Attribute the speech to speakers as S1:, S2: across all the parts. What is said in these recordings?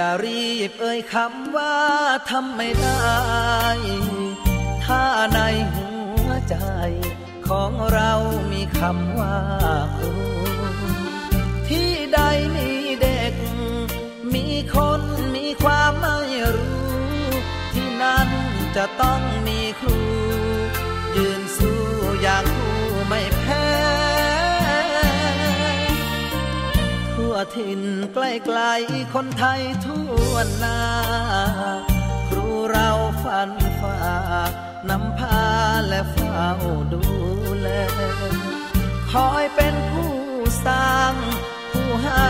S1: อย่ารีบเอ่ยคำว่าทำไม่ได้ ถ้าในหัวใจ ของเรามีคำว่าครูที่ใดมีเด็ก มีคนมีความไม่รู้ ที่นั้นจะต้องมีครู ถิ่นใกล้ๆคนไทยทั่วหน้า ครูเราฝันฝ่านำพาและเฝ้าดูแล คอยเป็นผู้สร้าง ผู้ให้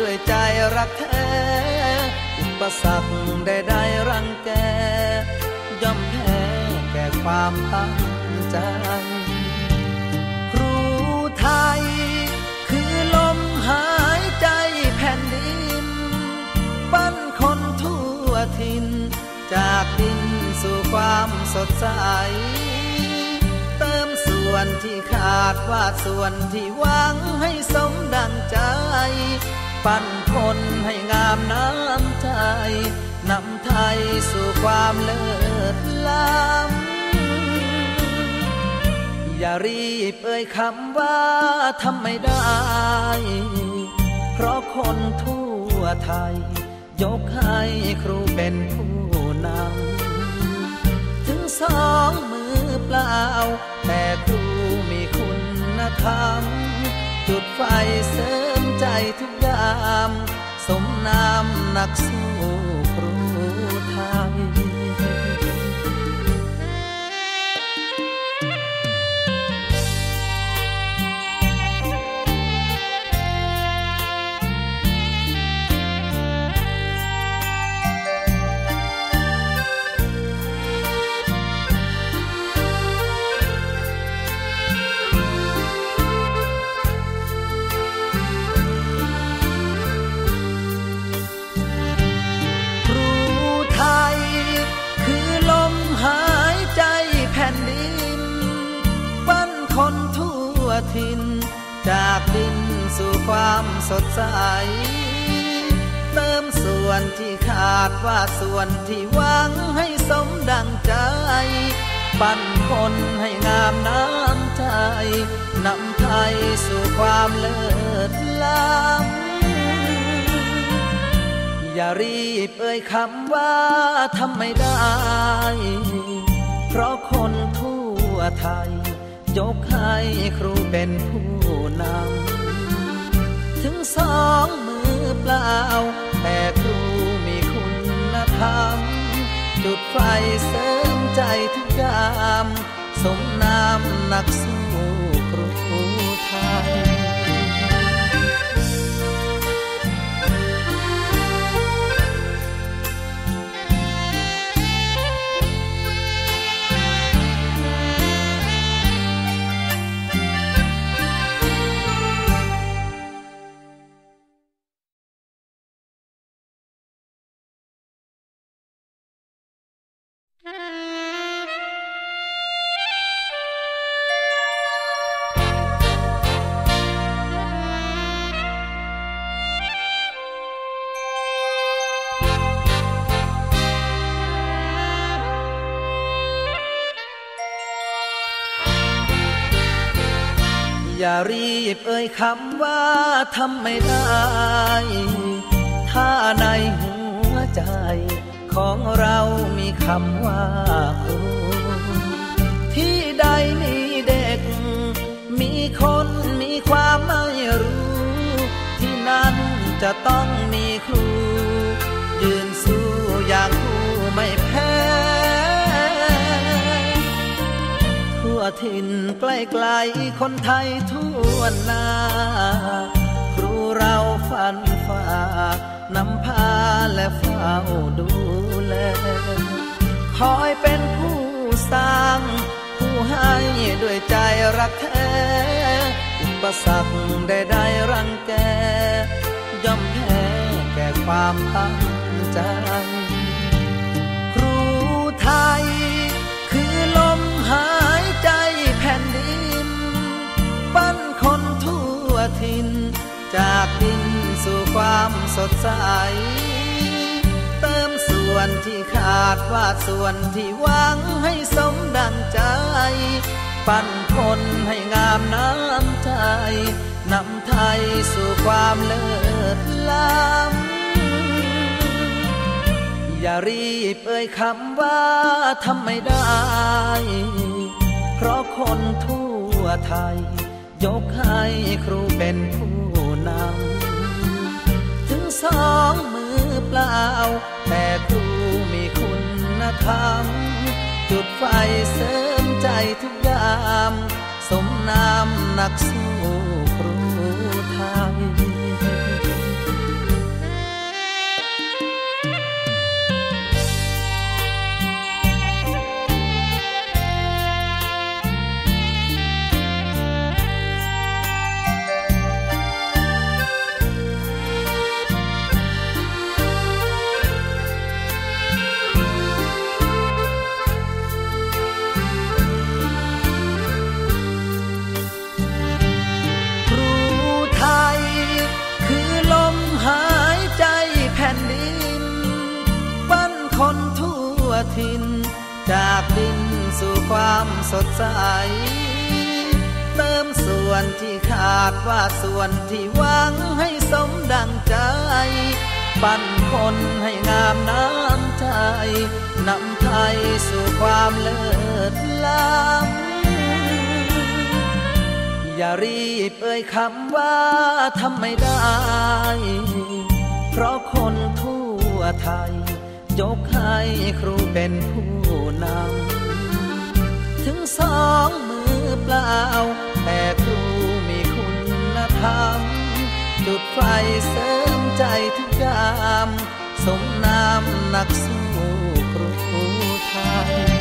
S1: ด้วยใจรักแท้ อุปสรรคใดๆรังแกย่อมแพ้แก่ความตั้งใจ สดใส เติมส่วนที่ขาดว่าส่วนที่หวังให้สมดังใจ ปั้นคนให้งามน้ำใจนำไทยสู่ความเลิศล้ำอย่ารีบเอ่ยคำว่าทำไม่ได้ เพราะคนทั่วไทย ยกให้ครูเป็นผู้ สองมือเปล่า แต่ครูมีคุณธรรม จุดไฟเสริมใจทุกยาม สมนามนักสู้ คนทั่วถิ่นจากดินสู่ความสดใส เติมส่วนที่ขาดว่าส่วนที่หวังให้สมดังใจ ปั้นคนให้งามน้ำใจนำไทยสู่ความเลิศล้ำอย่ารีบเอ่ยคำว่าทำไม่ได้ เพราะคนทั่วไทย ยกให้ครูเป็นผู้นำ ถึงสองมือเปล่า แต่ครูมีคุณธรรม จุดไฟเสริมใจทุกยาม สมนามนักสู้ครูไทย อย่ารีบเอ่ยคำว่าทำไม่ได้ ถ้าในหัวใจของเรามีคำว่าคุณที่ใดมีเด็ก มีคนมีความไม่รู้ ที่นั้นจะต้อง ถิ่นใกล้ๆคนไทยทั่วหน้า ครูเราฝันฝ่านำพาและเฝ้าดูแลคอยเป็นผู้สร้าง ผู้ให้ด้วยใจรักแท้อุปสรรคใดๆรังแกย่อมแพ้แก่ความตั้งใจ ความสดใส เติมส่วนที่ขาดวาดส่วนที่หวังให้สมดังใจ ปั้นคนให้งามน้ำใจนำไทยสู่ความเลิศล้ำอย่ารีบเอ่ยคำว่าทำไม่ได้ เพราะคนทั่วไทย ยกให้ครูเป็นผู้ สองมือเปล่า แต่ครูมีคุณธรรม จุดไฟเสริมใจทุกยาม สมนามนักสู้ ทั่นจากดินสู่ความสดใส เติมส่วนที่ขาดว่าส่วนที่หวังให้สมดังใจ ปั้นคนให้งามน้ำใจนำไทยสู่ความเลิศล้ำอย่ารีบเอ่ยคำว่าทำไม่ได้ เพราะคนทั่วไทย ยกให้ครูเป็นผู้นำ ถึงสองมือเปล่า แต่ครูมีคุณธรรม จุดไฟเสริมใจทุกยาม สมนามนักสู้ครูไทย